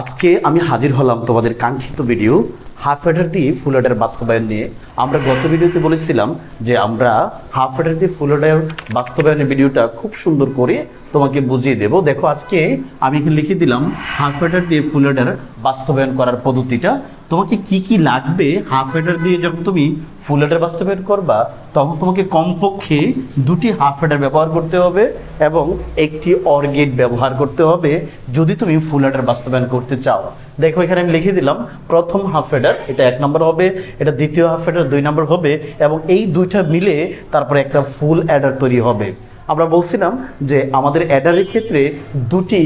আজকে আমি হাজির হলাম তোমাদের কাঙ্ক্ষিত ভিডিও হাফ হেডার দিয়ে ফুল হেডার বাস্তবায়ন নিয়ে। আমরা গত ভিডিওতে বলেছিলাম যে আমরা হাফ হেডার দিয়ে ফুল হেডার বাস্তবায়নের ভিডিওটা খুব সুন্দর করে তোমাকে বুঝিয়ে দেব। দেখো, আজকে আমি এখানে লিখে দিলাম হাফ হেডার দিয়ে ফুল হেডার বাস্তবায়ন করার পদ্ধতিটা। তোমাকে কি কি লাগবে হাফ হেডার দিয়ে যখন তুমি ফুল হেডার বাস্তবায়ন করবা, তখন তোমাকে কমপক্ষে দুটি হাফ হেডার ব্যবহার করতে হবে এবং একটি অর্গেট ব্যবহার করতে হবে যদি তুমি ফুল হেডার বাস্তবায়ন করতে চাও। দেখো, এখানে আমি লিখে দিলাম, প্রথম হাফ হেডার এটা এক নম্বর হবে, এটা দ্বিতীয় হাফ হেডার দুই নম্বর হবে, এবং এই দুইটা মিলে তারপরে একটা ফুল অ্যাডার তৈরি হবে। আমরা বলছিলাম যে আমাদের অ্যাডারের ক্ষেত্রে দুটি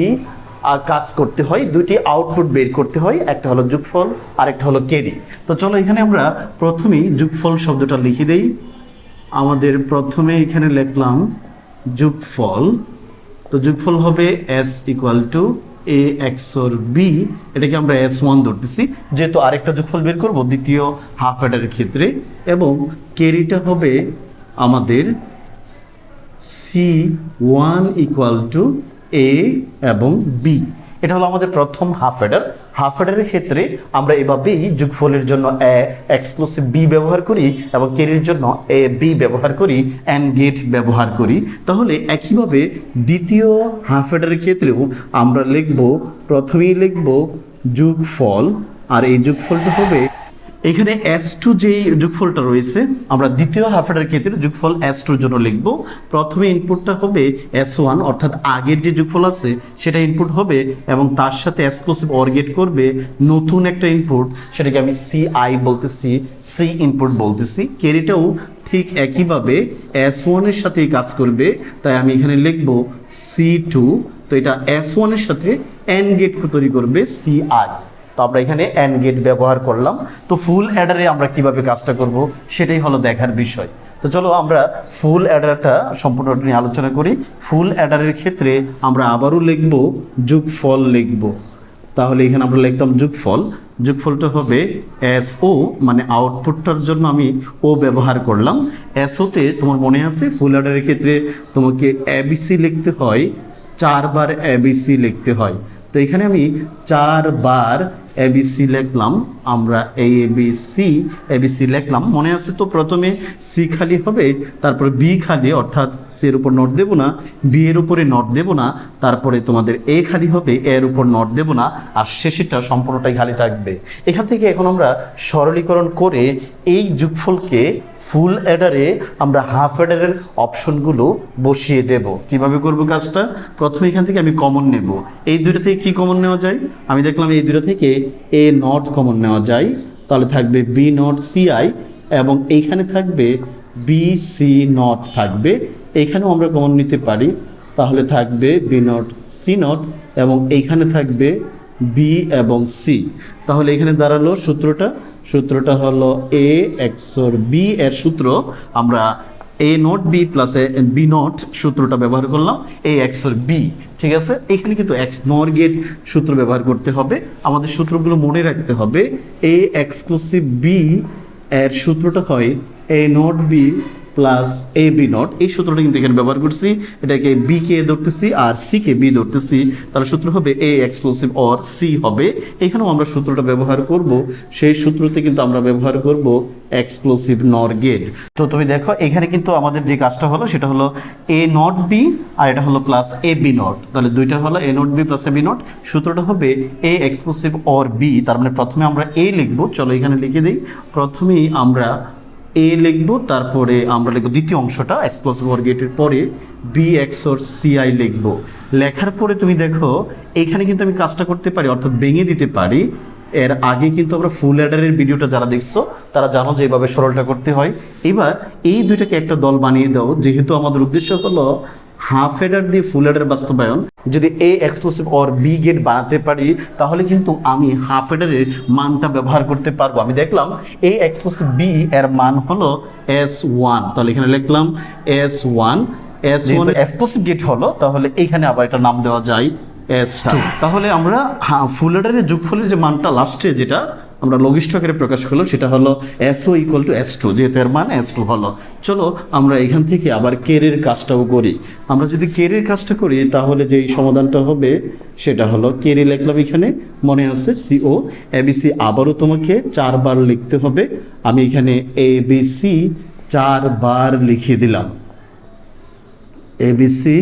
কাজ করতে হয়, দুটি আউটপুট বের করতে হয়, একটা হলো যুগফল আর একটা হলো কেরি তো চলো এখানে আমরা প্রথমেই যুগফল শব্দটা লিখে দেই। আমাদের প্রথমে এখানে লিখলাম যুগফল। তো যুগফল হবে S equal to A XOR B এটাকে আমরা এস ওয়ান ধরতেছি। যেহেতু আরেকটা যোগফল বের করব, দ্বিতীয় হাফ অ্যাডারের ক্ষেত্রে। এবং কেরিটা হবে আমাদের C one equal to A এবং বি এটা হলো আমাদের প্রথম হাফ হেডার হাফ হেডারের ক্ষেত্রে আমরা এভাবেই যুগফলের জন্য এ এক্সক্লুসিভ বি ব্যবহার করি এবং কেরির জন্য এ বি ব্যবহার করি অ্যান্ড গেট ব্যবহার করি। তাহলে একইভাবে দ্বিতীয় হাফ হেডারের ক্ষেত্রেও আমরা লিখব, প্রথমেই লিখব যুগফল, আর এই যুগফলটা হবে এখানে এস টু যেই যুগফলটা রয়েছে, আমরা দ্বিতীয় হাফের ক্ষেত্রে যুগফল এস টুর জন্য লিখব। প্রথমে ইনপুটটা হবে এস ওয়ান অর্থাৎ আগের যে যুগফল আছে, সেটা ইনপুট হবে এবং তার সাথে এক্সক্লুসিভ অর্গেট করবে নতুন একটা ইনপুট সেটাকে আমি সি আই বলতেছি সি ইনপুট বলতেছি। কেরিটাও ঠিক একইভাবে এস ওয়ানের সাথেই কাজ করবে, তাই আমি এখানে লিখব সি টু তো এটা এস ওয়ানের সাথে এন গেট তৈরি করবে সি আই তো আমরা এখানে অ্যান্ড গেট ব্যবহার করলাম। তো ফুল অ্যাডারে আমরা কীভাবে কাজটা করব সেটাই হলো দেখার বিষয়। তো চলো আমরা ফুল অ্যাডারটা সম্পূর্ণ নিয়ে আলোচনা করি। ফুল অ্যাডারের ক্ষেত্রে আমরা আবারও লিখব যুগফল লিখব। তাহলে এখানে আমরা লিখতাম যুগফল। যুগফলটা হবে এস ও মানে আউটপুটটার জন্য আমি ও ব্যবহার করলাম। এস ওতে তোমার মনে আছে? ফুল অ্যাডারের ক্ষেত্রে তোমাকে এবিসি লিখতে হয়, চারবার এবিসি লিখতে হয়। তো এখানে আমি চারবার এবিসি লিখলাম, আমরা এ এই এবিসি এবিসি লিখলাম। মনে আছে তো প্রথমে সি খালি হবে, তারপরে বি খালি, অর্থাৎ সি এর উপর নট দেবো না বি এর উপরে নট দেবো না, তারপরে তোমাদের এ খালি হবে এর উপর নট দেবো না, আর শেষেরটা সম্পূর্ণটাই খালি থাকবে। এখান থেকে এখন আমরা সরলীকরণ করে এই যুগফলকে ফুল অ্যাডারে আমরা হাফ অ্যাডারের অপশনগুলো বসিয়ে দেব। কীভাবে করব কাজটা? প্রথমে এখান থেকে আমি কমন নেব। এই দুটো থেকে কি কমন নেওয়া যায়? আমি দেখলাম এই দুটো থেকে এ নট কমন নেওয়া যায়, তাহলে থাকবে বি নট সি আই এবং এইখানে থাকবে বি সি নট থাকবে। এইখানেও আমরা কমন নিতে পারি, তাহলে থাকবে বি নট সি নট এবং এইখানে থাকবে বি এবং সি তাহলে এখানে দাঁড়াল সূত্রটা সূত্রটা হলো এ এক্সর বি এর সূত্র। আমরা A not B plus A B not সূত্রটা ব্যবহার করলাম এ এক্সর বি ঠিক আছে? এখানে কিন্তু এক্স নর গেট সূত্র ব্যবহার করতে হবে। আমাদের সূত্রগুলো মনে রাখতে হবে। এ এক্সক্লুসিভ বি এর সূত্রটা হয় A not B plus A B not এই সূত্রটা কিন্তু এখানে ব্যবহার করছি। এটাকে বি কে ধরতেছি আর সি কে বি ধরতেছি। তাহলে সূত্র হবে এ এক্সক্লুসিভ অর সি হবে। এখানেও আমরা সূত্রটা ব্যবহার করব। সেই সূত্রতে কিন্তু আমরা ব্যবহার করব এক্সক্লুসিভ নর গেট তো তুমি দেখো, এখানে কিন্তু আমাদের যে কাজটা হলো, সেটা হলো এ নট বি আর এটা হলো প্লাস এ বি নট তাহলে দুইটা হলো A not B plus A B not সূত্রটা হবে এ এক্সক্লুসিভ অর বি তার মানে প্রথমে আমরা এ লিখব। চলো এখানে লিখে দিই। প্রথমেই আমরা এ লিখব, তারপরে আমরা লিখব দ্বিতীয় অংশটা এক্সপ্লোসিভ ওর গেটের পরে বি এক্স ওর সিআই লিখব। লেখার পরে তুমি দেখো, এখানে কিন্তু আমি কাজটা করতে পারি, অর্থাৎ ভেঙে দিতে পারি। এর আগে কিন্তু আমরা ফুল অ্যাডারের ভিডিওটা যারা দেখছ, তারা জানো যে এভাবে সরলটা করতে হয়। এবার এই দুইটাকে একটা দল বানিয়ে দাও, যেহেতু আমাদের উদ্দেশ্য হলো হাফ হেডার দিয়ে ফুল হেডার বাস্তবায়ন। যদি A exclusive or B gate বানাতে পারি তাহলে কিন্তু আমি হাফ হেডারের মানটা ব্যবহার করতে পারব। আমি দেখলাম এ এক্সক্লুসিভ বি এর মান হলো এস ওয়ান তাহলে এখানে লিখলাম S one S one exclusive gate হলো তাহলে এইখানে আবার একটা নাম দেওয়া যায় এস টু তাহলে আমরা হ্যাঁ ফুল হেডারের যোগফলের যে মানটা লাস্টে যেটা আমরা লঘিষ্ঠ আকারে প্রকাশ করলাম, সেটা হলো S O equal to S two যেহেতু এর মান এস টু হলো। চলো আমরা এখান থেকে আবার কেরের কাজটাও করি। আমরা যদি কেরের কাজটা করি, তাহলে যেই সমাধানটা হবে, সেটা হলো কেরি লিখলাম এখানে, মনে আছে সিও এবিসি আবারও তোমাকে চারবার লিখতে হবে। আমি এখানে এ বি সি চারবার লিখে দিলাম। এবিসি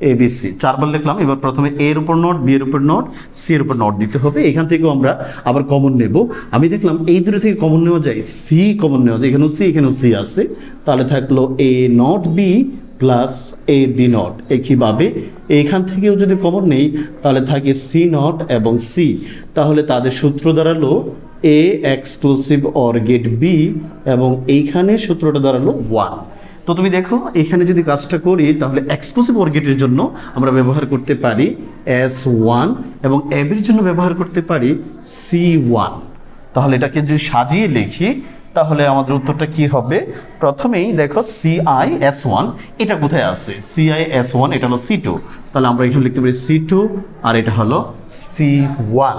এবিসি চারবার লিখলাম, এবার প্রথমে এ এর উপর নোট বি এর উপর নোট সি এর উপর নোট দিতে হবে। এখান থেকেও আমরা আবার কমন নেব। আমি দেখলাম এই দুটো থেকে কমন নেওয়া যায়। সি কমন নেওয়া যায়। এখানেও সি এখানেও সি আছে। তাহলে থাকল A not B plus A B not একইভাবে এইখান থেকেও যদি কমন নেই, তাহলে থাকে সি নট এবং সি তাহলে তাদের সূত্র দাঁড়াল A exclusive or gate B এবং এইখানে সূত্রটা দাঁড়াল ওয়ান তো তুমি দেখো, এখানে যদি কাজটা করি, তাহলে এক্সক্লুসিভ অর্গেটের জন্য আমরা ব্যবহার করতে পারি এস ওয়ান এবং এবির জন্য ব্যবহার করতে পারি সি ওয়ান তাহলে এটাকে যদি সাজিয়ে লিখি, তাহলে আমাদের উত্তরটা কি হবে? প্রথমেই দেখো সিআই এস ওয়ান এটা কোথায় আছে? সিআই এস ওয়ান এটা হলো সি টু তাহলে আমরা এখানে লিখতে পারি সি টু আর এটা হলো সি ওয়ান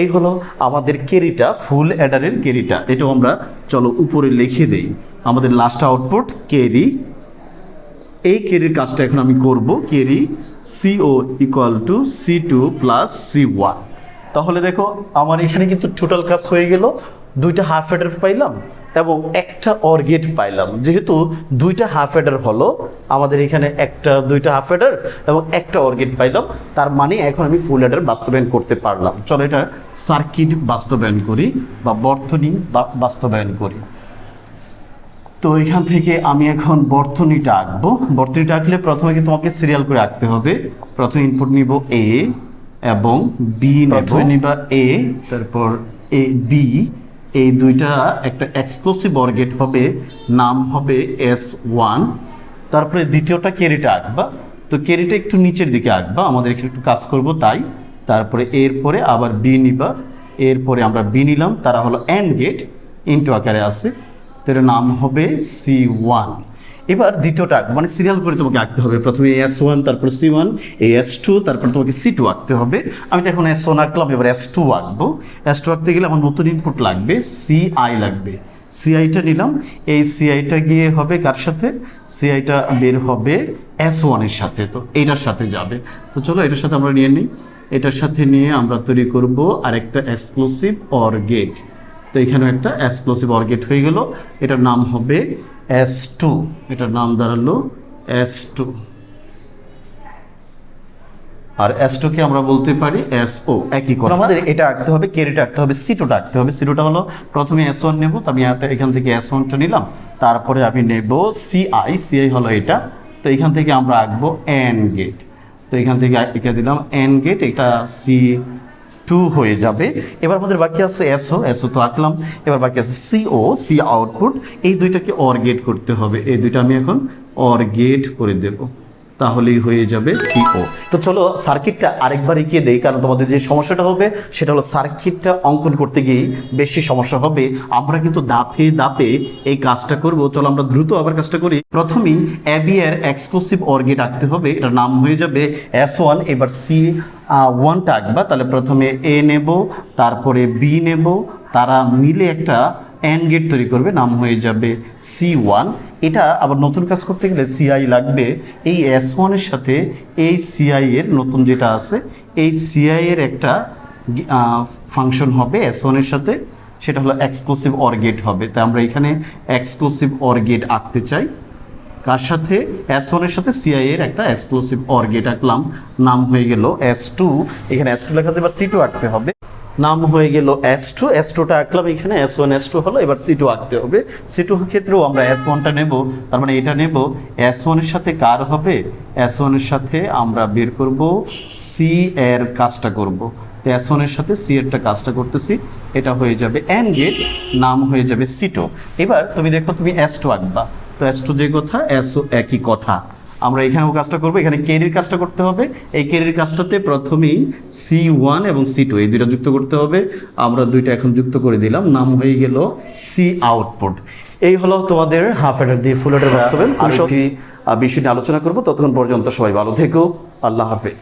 এই হলো আমাদের কেরিটা ফুল অ্যাডারের কেরিটা। এটাও আমরা, চলো উপরে লিখে দেই। আমাদের লাস্ট আউটপুট কেরি এই কেরির কাজটা এখন আমি করব carry C O equal to C two plus C one তাহলে দেখো, আমার এখানে কিন্তু টোটাল কাজ হয়ে গেল, দুইটা হাফ হেডার পাইলাম এবং একটা অর্গেট পাইলাম। যেহেতু দুইটা হাফ হেডার হলো, আমাদের এখানে একটা, দুইটা হাফ হেডার এবং একটা অর্গেট পাইলাম, তার মানে এখন আমি ফুল হেডার বাস্তবায়ন করতে পারলাম। চলো এটা সার্কিট বাস্তবায়ন করি বা বর্তনী বাস্তবায়ন করি। তো এখান থেকে আমি এখন বর্তনীটা আঁকবো। বর্তনীটা আঁকলে প্রথমে তোমাকে সিরিয়াল করে আঁকতে হবে। প্রথমে ইনপুট নিব এ এবং বি প্রথমে নিবা এ তারপর এ বি এই দুইটা একটা এক্সক্লুসিভ অর্গেট হবে, নাম হবে এস ওয়ান তারপরে দ্বিতীয়টা কেরিটা আঁকবা। তো কেরিটা একটু নিচের দিকে আঁকবা। আমাদের এখানে একটু কাজ করব, তাই। তারপরে এরপরে আবার বি নিবা। এরপরে আমরা বি নিলাম। তারা হলো অ্যান্ড গেট ইন্টু আকারে আছে। এর নাম হবে সি ওয়ান এবার দ্বিতীয়টা মানে সিরিয়াল করে তোমাকে আঁকতে হবে। প্রথমে এস ওয়ান তারপর সি ওয়ান এস টু তারপর তোমাকে সি টু আঁকতে হবে। আমি তো এখন এস ওয়ান আঁকলাম, এবার এস টু আঁকবো। এস টু আঁকতে গেলে আমার নতুন ইনপুট লাগবে সি আই লাগবে। সিআইটা নিলাম। এই সিআইটা গিয়ে হবে কার সাথে? সিআইটা বের হবে এস ওয়ানের সাথে, তো এইটার সাথে যাবে। তো চলো এটার সাথে আমরা নিয়ে নিই। এটার সাথে নিয়ে আমরা তৈরি করব আরেকটা এক্সক্লুসিভ অর গেট তো এখানে একটা এক্সক্লুসিভ অর্গেট হয়ে গেল। এটার নাম হবে এস টু এটার নাম দাঁড়াল এস টু আর এস টুকে আমরা বলতে পারি এস ও একই কথা। আমাদের এটা আঁকতে হবে কেরিটা আঁকতে হবে সিটোটা আঁকতে হবে। সিটোটা হলো প্রথমে এস ওয়ান নেব, তো আমি এখান থেকে এস ওয়ানটা নিলাম। তারপরে আমি নেব সিআই সিআই হলো এটা। তো এখান থেকে আমরা আঁকবো এন গেট তো এখান থেকে এঁকে দিলাম এন গেট এটা সি টু হয়ে যাবে। এবার আমাদের বাকি আছে এসও এসও তো আঁকলাম। এবার বাকি আছে সিও সি আউটপুট এই দুইটাকে অর গেট করতে হবে। এই দুইটা আমি এখন অর গেট করে দেব। তাহলেই হয়ে যাবে সিও তো চলো সার্কিটটা আরেকবার এগিয়ে দেই, কারণ তোমাদের যে সমস্যাটা হবে, সেটা হলো সার্কিটটা অঙ্কন করতে গিয়ে বেশি সমস্যা হবে। আমরা কিন্তু দাপে দাপে এই কাজটা করব। চলো আমরা দ্রুত আবার কাজটা করি। প্রথমেই অ্যাবি এর এক্সক্লুসিভ অর্গেট আঁকতে হবে। এটার নাম হয়ে যাবে এস ওয়ান এবার সি ওয়ানটা আঁকবা। তাহলে প্রথমে এ নেব, তারপরে বি নেব। তারা মিলে একটা অ্যান্ড গেট তৈরি করবে, নাম হয়ে যাবে সি ওয়ান এটা আবার নতুন কাজ করতে গেলে সিআই লাগবে। এই এস ওয়ানের সাথে এই সিআই এর নতুন যেটা আছে, এই সিআই এর একটা ফাংশন হবে এস ওয়ানের সাথে। সেটা হলো এক্সক্লুসিভ অর গেট হবে। তাই আমরা এখানে এক্সক্লুসিভ অর গেট আঁকতে চাই। কার সাথে? এস ওয়ানের সাথে সিআই এর একটা এক্সক্লুসিভ অর গেট আঁকলাম। নাম হয়ে গেল এস টু এখানে এস টু লেখা আছে, এবার সি টু আঁকতে হবে। নাম হয়ে গেল এস টু এস টুটা আঁকলাম এখানে। এস ওয়ান এস টু হলো। এবার সি টু আঁকতে হবে। সি টু ক্ষেত্রেও আমরা এস ওয়ানটা নেব। তার মানে এটা নেব। এস ওয়ানের সাথে কার হবে? এস ওয়ানের সাথে আমরা বের করব। সি এর কাজটা করব। এস ওয়ানের সাথে সি এরটা কাজটা করতেছি। এটা হয়ে যাবে এন গেট নাম হয়ে যাবে সিটো এবার তুমি দেখো, তুমি এস টু আঁকবা। তো এস টু যে কথা এস একই কথা। আমরা এখানেও কাজটা করব। এখানে কেরির কাজটা করতে হবে। এই কেরির কাজটাতে প্রথমেই সি ওয়ান এবং সি টু এই দুইটা যুক্ত করতে হবে। আমরা দুইটা এখন যুক্ত করে দিলাম। নাম হয়ে গেল সি আউটপুট এই হলো তোমাদের হাফ এটার দিয়ে ফুল এটার বাস্তবায়ন। আহ, বিষয় নিয়ে আলোচনা করব। ততক্ষণ পর্যন্ত সবাই ভালো থেকো। আল্লাহ হাফেজ।